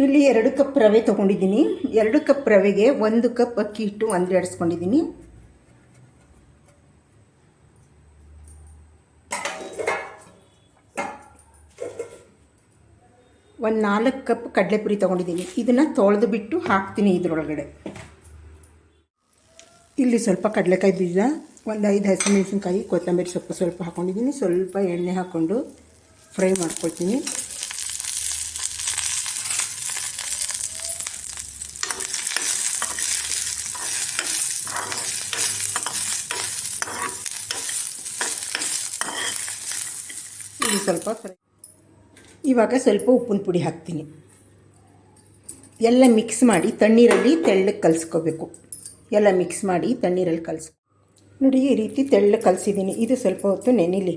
ಇಲ್ಲಿ ಎರಡು ಕಪ್ ರವೆ ತೊಗೊಂಡಿದ್ದೀನಿ. ಎರಡು ಕಪ್ ರವೆಗೆ ಒಂದು ಕಪ್ ಅಕ್ಕಿ ಹಿಟ್ಟು ಒಂದು ಆಡಿಸ್ಕೊಂಡಿದ್ದೀನಿ ಒಂದು ನಾಲ್ಕು ಕಪ್ ಕಡಲೆಪುರಿ ತೊಗೊಂಡಿದ್ದೀನಿ. ಇದನ್ನು ತೊಳೆದು ಬಿಟ್ಟು ಹಾಕ್ತೀನಿ ಇದರೊಳಗಡೆ. ಇಲ್ಲಿ ಸ್ವಲ್ಪ ಕಡಲೆಕಾಯಿ ಬೀಜ, ಒಂದು ಐದು ಹಸಿಮೆಣಸಿನ್ಕಾಯಿ, ಕೊತ್ತಂಬರಿ ಸೊಪ್ಪು ಸ್ವಲ್ಪ ಹಾಕ್ಕೊಂಡಿದ್ದೀನಿ ಸ್ವಲ್ಪ ಎಣ್ಣೆ ಹಾಕ್ಕೊಂಡು ಫ್ರೈ ಮಾಡ್ಕೊಳ್ತೀನಿ. ಸ್ವಲ್ಪ ಫ್ರೈ ಇವಾಗ ಸ್ವಲ್ಪ ಉಪ್ಪಿನ ಪುಡಿ ಹಾಕ್ತೀನಿ. ಎಲ್ಲ ಮಿಕ್ಸ್ ಮಾಡಿ ತಣ್ಣೀರಲ್ಲಿ ತೆಳ್ಳಗೆ ಕಲಿಸ್ಕೋಬೇಕು. ಎಲ್ಲ ಮಿಕ್ಸ್ ಮಾಡಿ ತಣ್ಣೀರಲ್ಲಿ ಕಲಿಸ್ ನೋಡಿ, ಈ ರೀತಿ ತೆಳ್ಳಗೆ ಕಲಿಸಿದ್ದೀನಿ. ಇದು ಸ್ವಲ್ಪ ಹೊತ್ತು ನೆನಿಲಿ.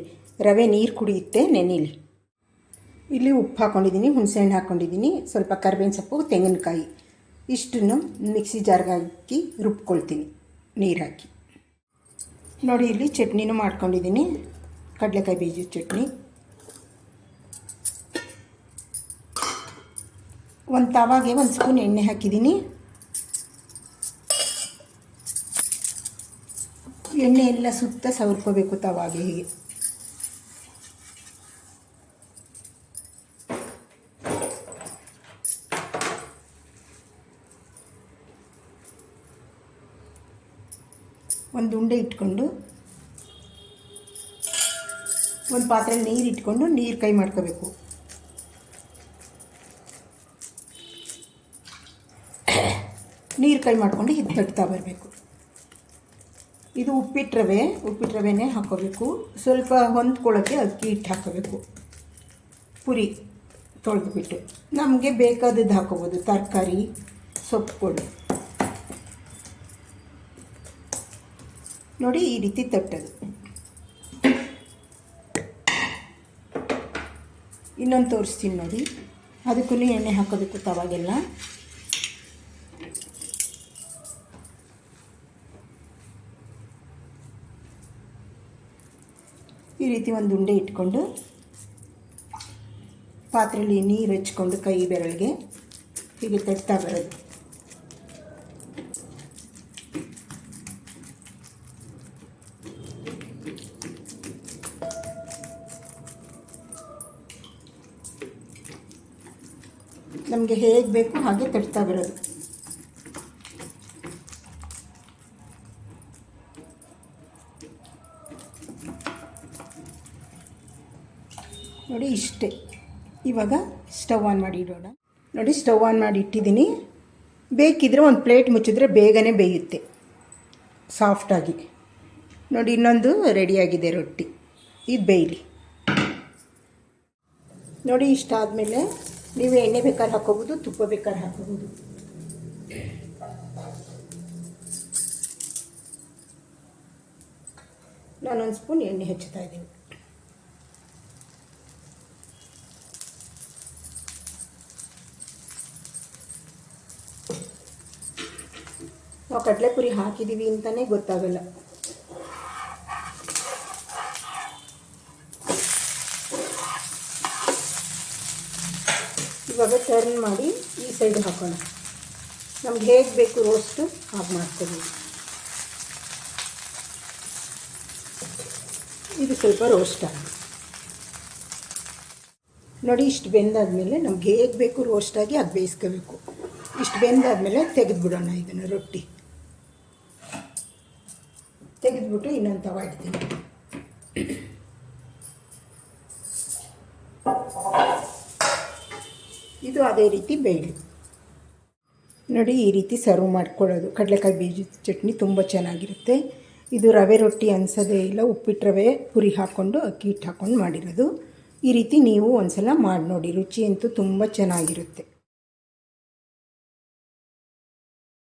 ರವೆ ನೀರು ಕುಡಿಯುತ್ತೆ, ನೆನಿಲಿ. ಇಲ್ಲಿ ಉಪ್ಪು ಹಾಕ್ಕೊಂಡಿದ್ದೀನಿ ಹುಣಸೆಹಣ್ಣು ಹಾಕ್ಕೊಂಡಿದ್ದೀನಿ ಸ್ವಲ್ಪ ಕರ್ಬೇವಿನ ಸೊಪ್ಪು, ತೆಂಗಿನಕಾಯಿ ಇಷ್ಟನ್ನು ಮಿಕ್ಸಿ ಜಾರ್ಗೆ ಹಾಕಿ ರುಬ್ಕೊಳ್ತೀನಿ ನೀರು ಹಾಕಿ. ನೋಡಿ, ಇಲ್ಲಿ ಚಟ್ನಿನೂ ಮಾಡ್ಕೊಂಡಿದ್ದೀನಿ. ಕಡಲೆಕಾಯಿ ಬೀಜದ ಚಟ್ನಿ. ಒಂದು ತವಾಗೆ ಒಂದು ಸ್ಪೂನ್ ಎಣ್ಣೆ ಹಾಕಿದ್ದೀನಿ ಎಣ್ಣೆ ಎಲ್ಲ ಸುತ್ತ ಸವರ್ಕೋಬೇಕು ತವಾಗೆ ಹೀಗೆ. ಒಂದು ಉಂಡೆ ಇಟ್ಕೊಂಡು, ಒಂದು ಪಾತ್ರೆಯಲ್ಲಿ ನೀರು ಇಟ್ಕೊಂಡು ನೀರು ಕೈ ಮಾಡ್ಕೋಬೇಕು. ನೀರು ಕೈ ಮಾಡಿಕೊಂಡು ಇದು ತಟ್ತಾ ಬರಬೇಕು. ಇದು ಉಪ್ಪಿಟ್ಟು ರವೆ ಉಪ್ಪಿಟ್ಟು ರವೆನೇ ಹಾಕೋಬೇಕು. ಸ್ವಲ್ಪ ಹೊಂದ್ಕೊಳ್ಳೋಕ್ಕೆ ಅಕ್ಕಿ ಹಿಟ್ಟು ಹಾಕೋಬೇಕು. ಪುರಿ ತೊಳೆದುಬಿಟ್ಟು. ನಮಗೆ ಬೇಕಾದದ್ದು ಹಾಕೋಬೋದು. ತರಕಾರಿ ಸೊಪ್ಪುಗಳು ನೋಡಿ ಈ ರೀತಿ ತಟ್ಟೋದು. ಇನ್ನೊಂದು ತೋರಿಸ್ತೀನಿ ನೋಡಿ. ಅದಕ್ಕೂ ಎಣ್ಣೆ ಹಾಕೋಬೇಕು ತವಾಗೆಲ್ಲ. ಈ ರೀತಿ ಒಂದು ಉಂಡೆ ಇಟ್ಕೊಂಡು ಪಾತ್ರೆಯಲ್ಲಿ ನೀರು ಹಚ್ಕೊಂಡು ಕೈ ಬೆರಳಿಗೆ ಹೀಗೆ ತಟ್ತಾ ಬರೋದು. ನಮಗೆ ಹೇಗೆ ಬೇಕು ಹಾಗೆ ತಟ್ತಾ ಬರೋದು. ನೋಡಿ ಇಷ್ಟೇ. ಇವಾಗ ಸ್ಟವ್ ಆನ್ ಮಾಡಿ ಇಡೋಣ. ನೋಡಿ ಸ್ಟವ್ ಆನ್ ಮಾಡಿ ಇಟ್ಟಿದ್ದೀನಿ. ಬೇಕಿದ್ರೆ ಒಂದು ಪ್ಲೇಟ್ ಮುಚ್ಚಿದ್ರೆ ಬೇಗನೆ ಬೇಯುತ್ತೆ. ಸಾಫ್ಟಾಗಿ ನೋಡಿ ಇನ್ನೊಂದು ರೆಡಿಯಾಗಿದೆ ರೊಟ್ಟಿ. ಇದು ಬೇಯಲಿ. ನೋಡಿ ಇಷ್ಟ ಆದಮೇಲೆ ನೀವು ಎಣ್ಣೆ ಬೇಕಾದ್ರೆ ಹಾಕೋಬೋದು ತುಪ್ಪ ಬೇಕಾದ್ರೆ ಹಾಕೋಬೋದು ನಾನೊಂದು ಸ್ಪೂನ್ ಎಣ್ಣೆ ಹೆಚ್ಚುತ್ತಾ ಇದ್ದೀನಿ. ನಾವು ಕಡಲೆಪುರಿ ಹಾಕಿದ್ದೀವಿ ಅಂತಲೇ ಗೊತ್ತಾಗಲ್ಲ. ಇವಾಗ ಟರ್ನ್ ಮಾಡಿ ಈ ಸೈಡ್ ಹಾಕೋಣ. ನಮ್ಗೆ ಹೇಗೆ ಬೇಕು ರೋಸ್ಟು ಹಾಗೆ ಮಾಡ್ಕೋಬೇಕು ಇದು ಸ್ವಲ್ಪ ರೋಸ್ಟ್ ಆಗಿ ನೋಡಿ ಇಷ್ಟು ಬೆಂದಾದಮೇಲೆ ನಮ್ಗೆ ಹೇಗೆ ಬೇಕು ರೋಸ್ಟಾಗಿ ಅದು ಬೇಯಿಸ್ಕೋಬೇಕು. ಇಷ್ಟು ಬೆಂದಾದಮೇಲೆ ತೆಗೆದುಬಿಡೋಣ ಇದನ್ನು ರೊಟ್ಟಿ. ತೆಗೆದ್ಬಿಟ್ಟು ಇನ್ನೊಂದು ತವ ಇಡ್ತೀನಿ. ಇದು ಅದೇ ರೀತಿ ಬೇಯಲಿ. ನೋಡಿ ಈ ರೀತಿ ಸರ್ವ್ ಮಾಡ್ಕೊಳ್ಳೋದು. ಕಡಲೆಕಾಯಿ ಬೀಜದ ಚಟ್ನಿ ತುಂಬ ಚೆನ್ನಾಗಿರುತ್ತೆ. ಇದು ರವೆ ರೊಟ್ಟಿ ಅನ್ಸೋದೇ ಇಲ್ಲ. ಉಪ್ಪಿಟ್ಟು ರವೆ, ಪುರಿ ಹಾಕ್ಕೊಂಡು, ಅಕ್ಕಿ ಹಿಟ್ಟು ಹಾಕ್ಕೊಂಡು ಮಾಡಿರೋದು. ಈ ರೀತಿ ನೀವು ಒಂದು ಸಲ ಮಾಡಿ ನೋಡಿ. ರುಚಿ ಅಂತೂ ತುಂಬ ಚೆನ್ನಾಗಿರುತ್ತೆ.